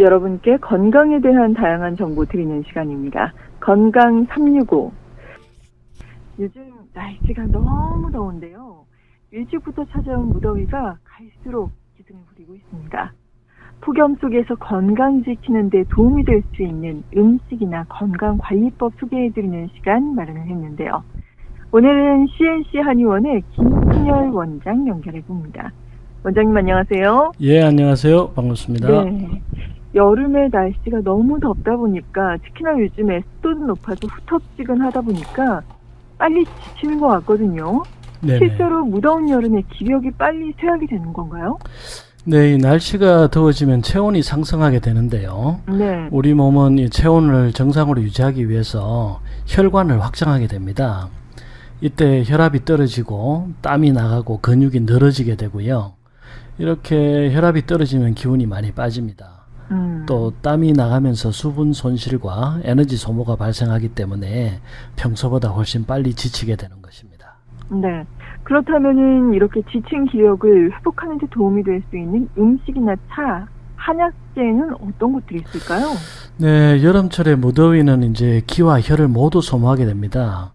여러분께 건강에 대한 다양한 정보 드리는 시간입니다. 건강 365. 요즘 날씨가 너무 더운데요. 일찍부터 찾아온 무더위가 갈수록 기승을 부리고 있습니다. 폭염 속에서 건강 지키는 데 도움이 될 수 있는 음식이나 건강관리법 소개해드리는 시간 마련을 했는데요. 오늘은 CNC 한의원의 김순열 원장 연결해 봅니다. 원장님 안녕하세요. 예, 안녕하세요. 반갑습니다. 네. 여름에 날씨가 너무 덥다 보니까 특히나 요즘에 습도도 높아서 후텁지근하다 보니까 빨리 지치는 것 같거든요. 네네. 실제로 무더운 여름에 기력이 빨리 쇠하게 되는 건가요? 네, 이 날씨가 더워지면 체온이 상승하게 되는데요. 네. 우리 몸은 이 체온을 정상으로 유지하기 위해서 혈관을 확장하게 됩니다. 이때 혈압이 떨어지고 땀이 나가고 근육이 늘어지게 되고요. 이렇게 혈압이 떨어지면 기운이 많이 빠집니다. 음. 또 땀이 나가면서 수분 손실과 에너지 소모가 발생하기 때문에 평소보다 훨씬 빨리 지치게 되는 것입니다. 네. 그렇다면은 이렇게 지친 기력을 회복하는 데 도움이 될 수 있는 음식이나 차, 한약재는 어떤 것들이 있을까요? 네, 여름철에 무더위는 이제 기와 혈을 모두 소모하게 됩니다.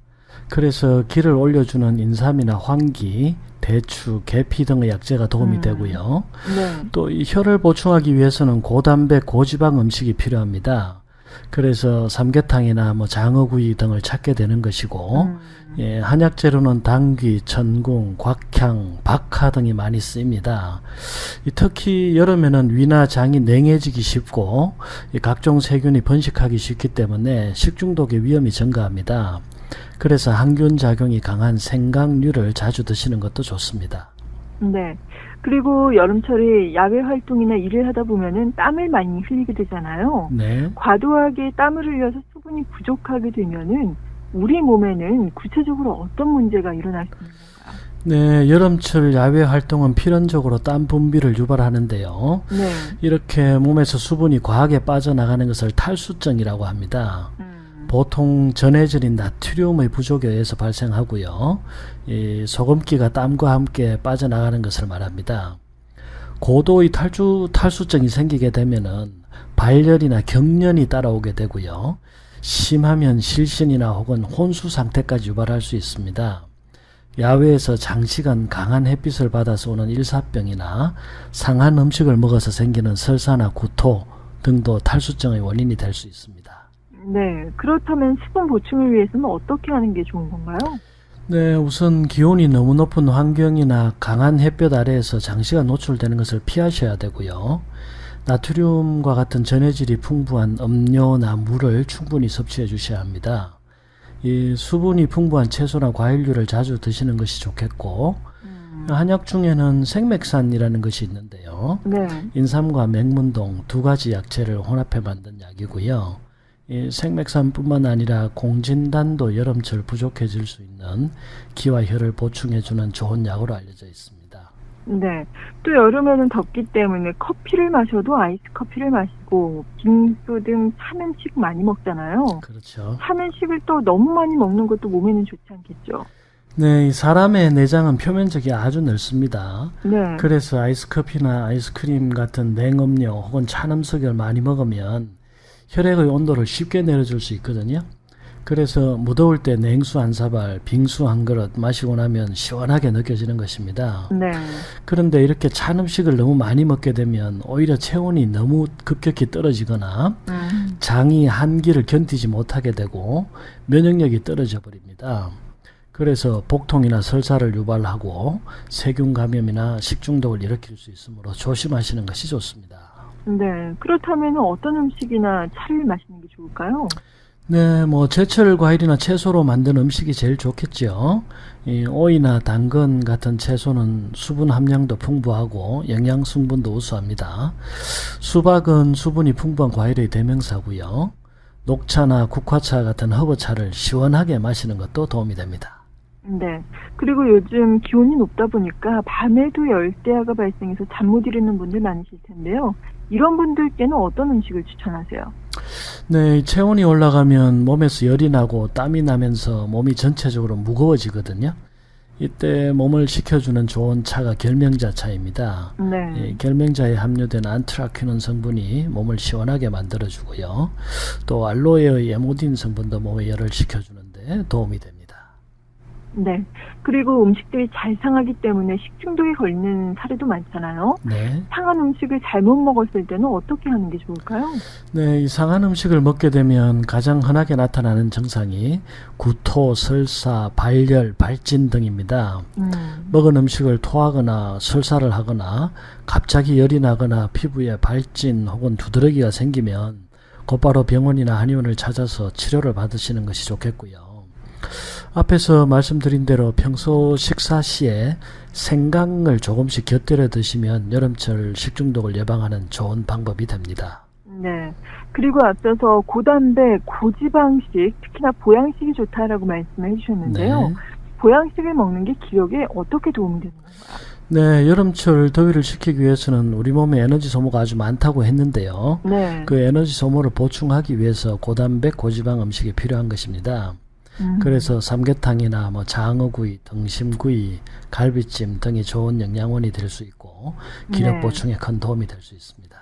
그래서 기를 올려주는 인삼이나 황기, 대추, 계피 등의 약재가 도움이 음. 되고요. 네. 또이 혈을 보충하기 위해서는 고단백, 고지방 음식이 필요합니다. 그래서 삼계탕이나 뭐 장어구이 등을 찾게 되는 것이고, 음. 예, 한약 재료는 당귀, 전궁, 곽향, 박하 등이 많이 쓰입니다. 이 특히 여름에는 위나 장이 냉해지기 쉽고 이 각종 세균이 번식하기 쉽기 때문에 식중독의 위험이 증가합니다. 그래서 항균 작용이 강한 생강류를 자주 드시는 것도 좋습니다. 네. 그리고 여름철에 야외 활동이나 일을 하다 보면은 땀을 많이 흘리게 되잖아요. 네. 과도하게 땀을 흘려서 수분이 부족하게 되면은 우리 몸에는 구체적으로 어떤 문제가 일어날 수 있는 건가요? 네, 여름철 야외 활동은 필연적으로 땀 분비를 유발하는데요. 네. 이렇게 몸에서 수분이 과하게 빠져나가는 것을 탈수증이라고 합니다. 음. 보통 전해질인 나트륨의 부족에 의해서 발생하고요. 이 소금기가 땀과 함께 빠져나가는 것을 말합니다. 고도의 탈주, 탈수증이 생기게 되면은 발열이나 경련이 따라오게 되고요. 심하면 실신이나 혹은 혼수 상태까지 유발할 수 있습니다. 야외에서 장시간 강한 햇빛을 받아서 오는 일사병이나 상한 음식을 먹어서 생기는 설사나 구토 등도 탈수증의 원인이 될 수 있습니다. 네. 그렇다면 수분 보충을 위해서는 어떻게 하는 게 좋은 건가요? 네, 우선 기온이 너무 높은 환경이나 강한 햇볕 아래에서 장시간 노출되는 것을 피하셔야 되고요. 나트륨과 같은 전해질이 풍부한 음료나 물을 충분히 섭취해 주셔야 합니다. 이 수분이 풍부한 채소나 과일류를 자주 드시는 것이 좋겠고, 음. 한약 중에는 생맥산이라는 것이 있는데요. 네. 인삼과 맹문동 두 가지 약재를 혼합해 만든 약이고요. 이 생맥산뿐만 아니라 공진단도 여름철 부족해질 수 있는 기와 혈을 보충해주는 좋은 약으로 알려져 있습니다. 네. 또 여름에는 덥기 때문에 커피를 마셔도 아이스 커피를 마시고 빙수 등찬 음식 많이 먹잖아요. 그렇죠. 찬 음식을 또 너무 많이 먹는 것도 몸에는 좋지 않겠죠. 네, 이 사람의 내장은 표면적이 아주 넓습니다. 네. 그래서 아이스커피나 아이스크림 같은 냉음료 혹은 찬 음식을 많이 먹으면 혈액의 온도를 쉽게 내려줄 수 있거든요. 그래서 무더울 때 냉수 한 사발, 빙수 한 그릇 마시고 나면 시원하게 느껴지는 것입니다. 네. 그런데 이렇게 찬 음식을 너무 많이 먹게 되면 오히려 체온이 너무 급격히 떨어지거나 음. 장이 한기를 견디지 못하게 되고 면역력이 떨어져 버립니다. 그래서 복통이나 설사를 유발하고 세균 감염이나 식중독을 일으킬 수 있으므로 조심하시는 것이 좋습니다. 네. 그렇다면 어떤 음식이나 차를 마시는 게 좋을까요? 네, 뭐 제철 과일이나 채소로 만든 음식이 제일 좋겠죠. 이 오이나 당근 같은 채소는 수분 함량도 풍부하고 영양 성분도 우수합니다. 수박은 수분이 풍부한 과일의 대명사고요. 녹차나 국화차 같은 허브차를 시원하게 마시는 것도 도움이 됩니다. 네. 그리고 요즘 기온이 높다 보니까 밤에도 열대야가 발생해서 잠 못 이루는 분들 많으실 텐데요. 이런 분들께는 어떤 음식을 추천하세요? 네, 체온이 올라가면 몸에서 열이 나고 땀이 나면서 몸이 전체적으로 무거워지거든요. 이때 몸을 식혀주는 좋은 차가 결명자 차입니다. 네. 이 결명자에 함유된 안트라퀴논 성분이 몸을 시원하게 만들어주고요. 또 알로에의 에모딘 성분도 몸에 열을 식혀주는데 도움이 됩니다. 네. 그리고 음식들이 잘 상하기 때문에 식중독에 걸리는 사례도 많잖아요. 네. 상한 음식을 잘못 먹었을 때는 어떻게 하는 게 좋을까요? 네, 이 상한 음식을 먹게 되면 가장 흔하게 나타나는 증상이 구토, 설사, 발열, 발진 등입니다. 음. 먹은 음식을 토하거나 설사를 하거나 갑자기 열이 나거나 피부에 발진 혹은 두드러기가 생기면 곧바로 병원이나 한의원을 찾아서 치료를 받으시는 것이 좋겠고요. 앞에서 말씀드린 대로 평소 식사 시에 생강을 조금씩 곁들여 드시면 여름철 식중독을 예방하는 좋은 방법이 됩니다. 네. 그리고 앞서서 고단백, 고지방식, 특히나 보양식이 좋다라고 말씀을 해주셨는데요. 네. 보양식을 먹는 게 기력에 어떻게 도움이 되는 건가요? 네, 여름철 더위를 식히기 위해서는 우리 몸에 에너지 소모가 아주 많다고 했는데요. 네. 그 에너지 소모를 보충하기 위해서 고단백, 고지방 음식이 필요한 것입니다. 음. 그래서 삼계탕이나 뭐 장어구이, 등심구이, 갈비찜 등이 좋은 영양원이 될 수 있고 기력 네. 보충에 큰 도움이 될 수 있습니다.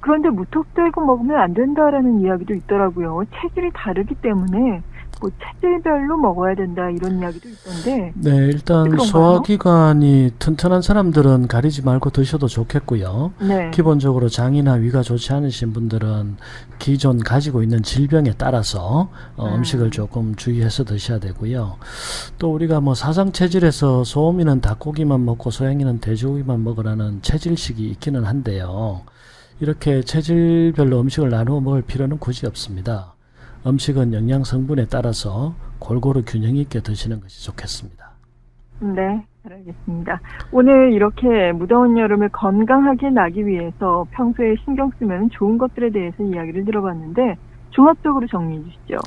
그런데 무턱대고 먹으면 안 된다라는 이야기도 있더라고요. 체질이 다르기 때문에 뭐 체질별로 먹어야 된다 이런 이야기도 있던데. 네, 일단? 소화기관이 튼튼한 사람들은 가리지 말고 드셔도 좋겠고요. 네. 기본적으로 장이나 위가 좋지 않으신 분들은 기존 가지고 있는 질병에 따라서 어, 음. 음식을 조금 주의해서 드셔야 되고요. 또 우리가 뭐 사상 체질에서 소음이는 닭고기만 먹고 소양이는 돼지고기만 먹으라는 체질식이 있기는 한데요. 이렇게 체질별로 음식을 나누어 먹을 필요는 굳이 없습니다. 음식은 영양 성분에 따라서 골고루 균형 있게 드시는 것이 좋겠습니다. 네, 잘 알겠습니다. 오늘 이렇게 무더운 여름을 건강하게 나기 위해서 평소에 신경 쓰면 좋은 것들에 대해서 이야기를 들어봤는데 종합적으로 정리해 주시죠.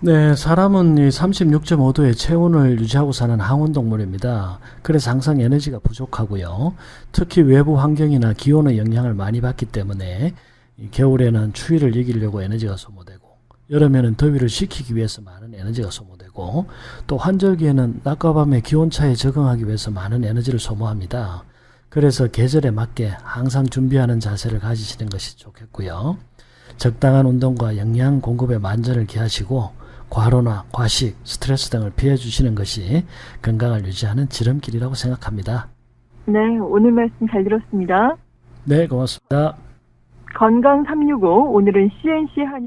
네, 사람은 이 36.5도의 체온을 유지하고 사는 항온 동물입니다. 그래서 항상 에너지가 부족하고요. 특히 외부 환경이나 기온의 영향을 많이 받기 때문에 이 겨울에는 추위를 이기려고 에너지가 소모되고 여름에는 더위를 식히기 위해서 많은 에너지가 소모되고 또 환절기에는 낮과 밤의 기온차에 적응하기 위해서 많은 에너지를 소모합니다. 그래서 계절에 맞게 항상 준비하는 자세를 가지시는 것이 좋겠고요. 적당한 운동과 영양 공급에 만전을 기하시고 과로나 과식, 스트레스 등을 피해 주시는 것이 건강을 유지하는 지름길이라고 생각합니다. 네, 오늘 말씀 잘 들었습니다. 네, 고맙습니다. 건강 365 오늘은 CNC 한의